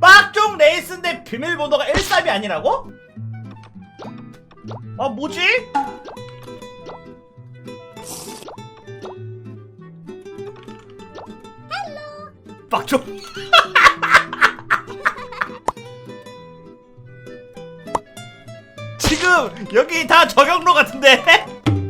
빡종 레이스인데 비밀번호가 13이 아니라고? 아 뭐지? 빡종 지금 여기 다 저격로 같은데?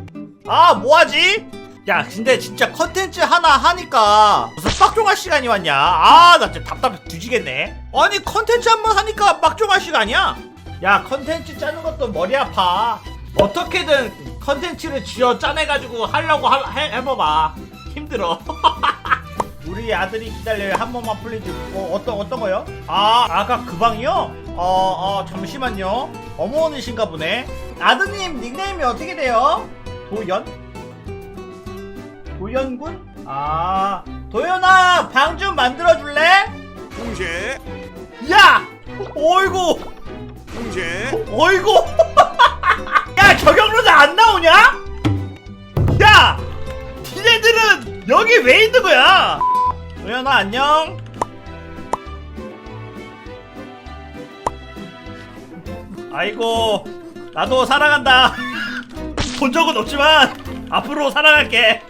아 뭐하지? 야 근데 진짜 컨텐츠 하나 하니까 무슨 빡종할 시간이 왔냐? 아 나 진짜 답답해 뒤지겠네. 아니 컨텐츠 한 번 하니까 빡종할 시간이야? 야 컨텐츠 짜는 것도 머리 아파. 어떻게든 컨텐츠를 쥐어 짜내가지고 하려고 하, 해, 해봐봐 힘들어. 우리 아들이 기다려요. 한 번만 플리즈 어, 어떤 어떤 거요? 아 아까 그 방이요? 어, 어 잠시만요. 어머니신가 보네. 아드님 닉네임이 어떻게 돼요? 도연? 도연군? 아 도연아 방 좀 만들어줄래? 공제 야! 어이구 공제 어이구 야 저격로자 안 나오냐? 야! 니네들은 여기 왜 있는 거야? 도연아 안녕 아이고 나도 사랑한다 본 적은 없지만 앞으로 사랑할게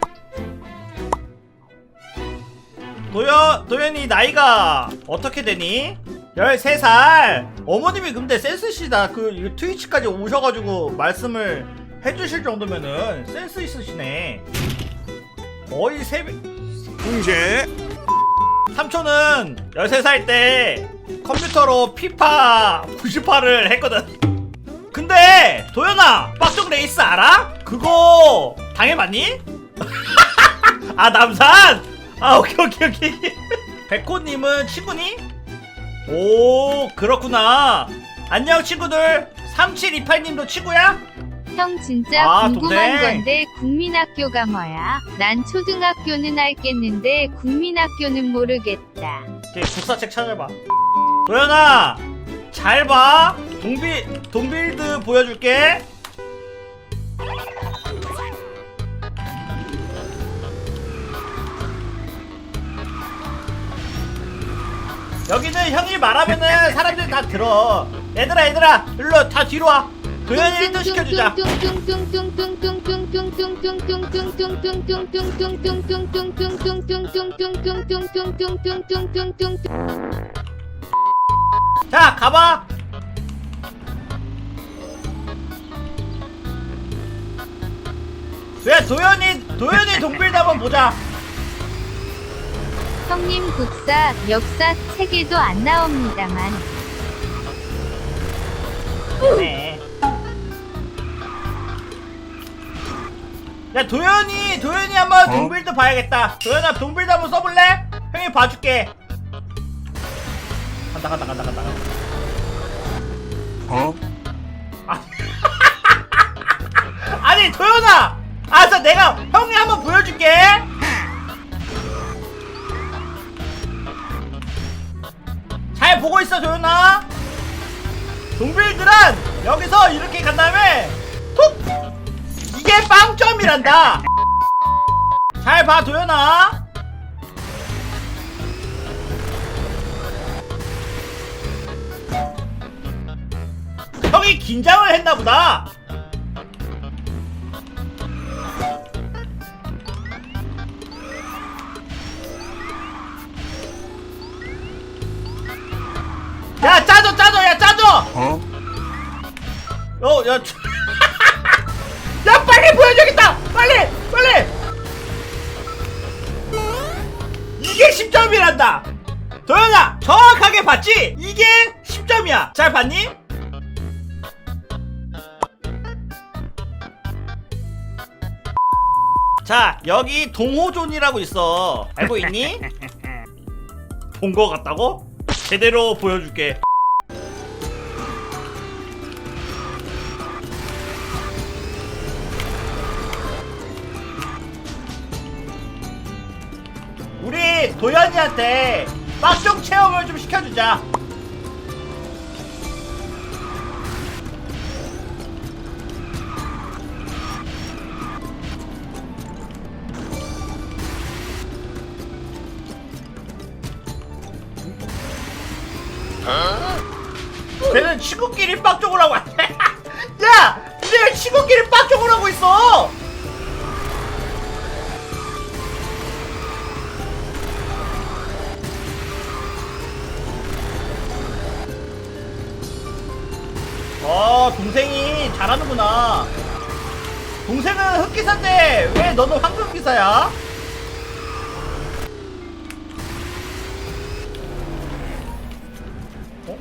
도연, 도연이 나이가 어떻게 되니? 13살 어머님이 근데 센스시다 그 트위치까지 오셔가지고 말씀을 해주실 정도면은 센스 있으시네 거의 세배 공제 삼촌은 13살 때 컴퓨터로 피파 98을 했거든. 근데 도연아 빡종 레이스 알아? 그거 당해봤니? 아 남산? 아 오케이 오케이 오케이 백호님은 친구니? 오 그렇구나 안녕 친구들 3728님도 친구야? 형 진짜 아, 궁금한 동생. 건데 국민학교가 뭐야? 난 초등학교는 알겠는데 국민학교는 모르겠다. 오케이 국사책 찾아봐 도연아 잘봐 동빌 동빌드 보여줄게 여기는 형이 말하면은 사람들이 다 들어. 얘들아 얘들아 일로 다 뒤로 와. 도연이 1등 시켜주자. 자 가봐. 왜 도연이 도연이 동빌드 한번 보자 형님 국사, 역사 책에도 안 나옵니다만 네. 야 도현이 도현이 한번 동빌드 봐야겠다 도현아 동빌드 한번 써볼래? 형이 봐줄게 간다 간다 간다 간다 어? 아. 아니 도현아 아저 내가 형이 한번 보여줄게 보고 있어 도현아. 동빌드란 여기서 이렇게 간 다음에 툭! 이게 빵점이란다. 잘 봐 도현아. 형이 긴장을 했나 보다 어? 어, 야, 저- 야, 빨리 보여줘야겠다! 빨리! 빨리! 이게 10점이란다! 도현아, 정확하게 봤지? 이게 10점이야! 잘 봤니? 자, 여기 동호존이라고 있어. 알고 있니? 본 거 같다고? 제대로 보여줄게. 도현이한테 빡종 체험을 좀 시켜주자. 쟤는 친구끼리 빡종을 하고 왔네. 야! 근데 왜 친구끼리 빡종을 하고 있어? 동생이 잘하는구나 동생은 흑기사인데 왜 너는 황금기사야? 어?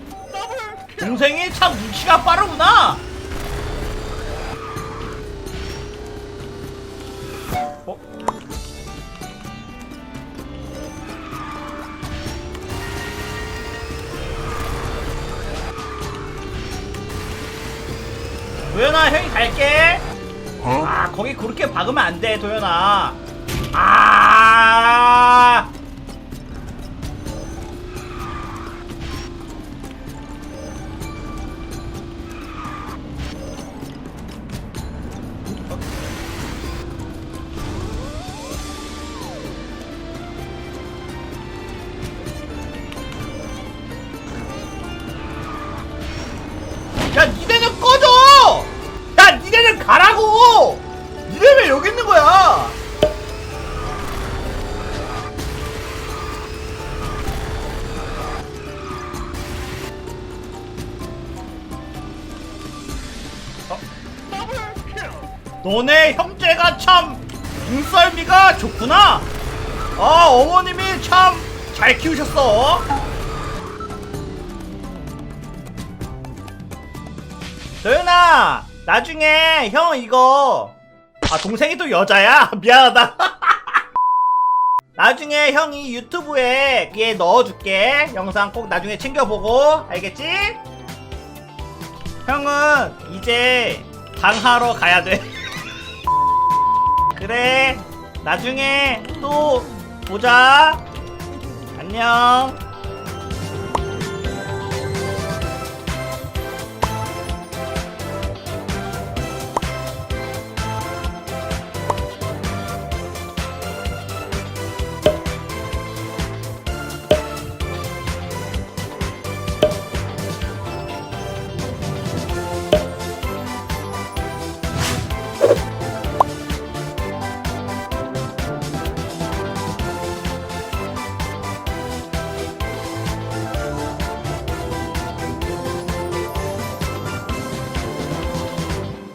동생이 참 눈치가 빠르구나 도현아 형이 갈게. 어? 아 거기 그렇게 박으면 안돼 도현아. 아 너네 형제가 참 눈썰미가 좋구나. 아 어머님이 참 잘 키우셨어. 도현아 나중에 형 이거 아 동생이 또 여자야 미안하다 나중에 형이 유튜브에 얘 넣어줄게 영상 꼭 나중에 챙겨보고 알겠지? 형은 이제 방하러 가야 돼 그래. 나중에 또 보자. 안녕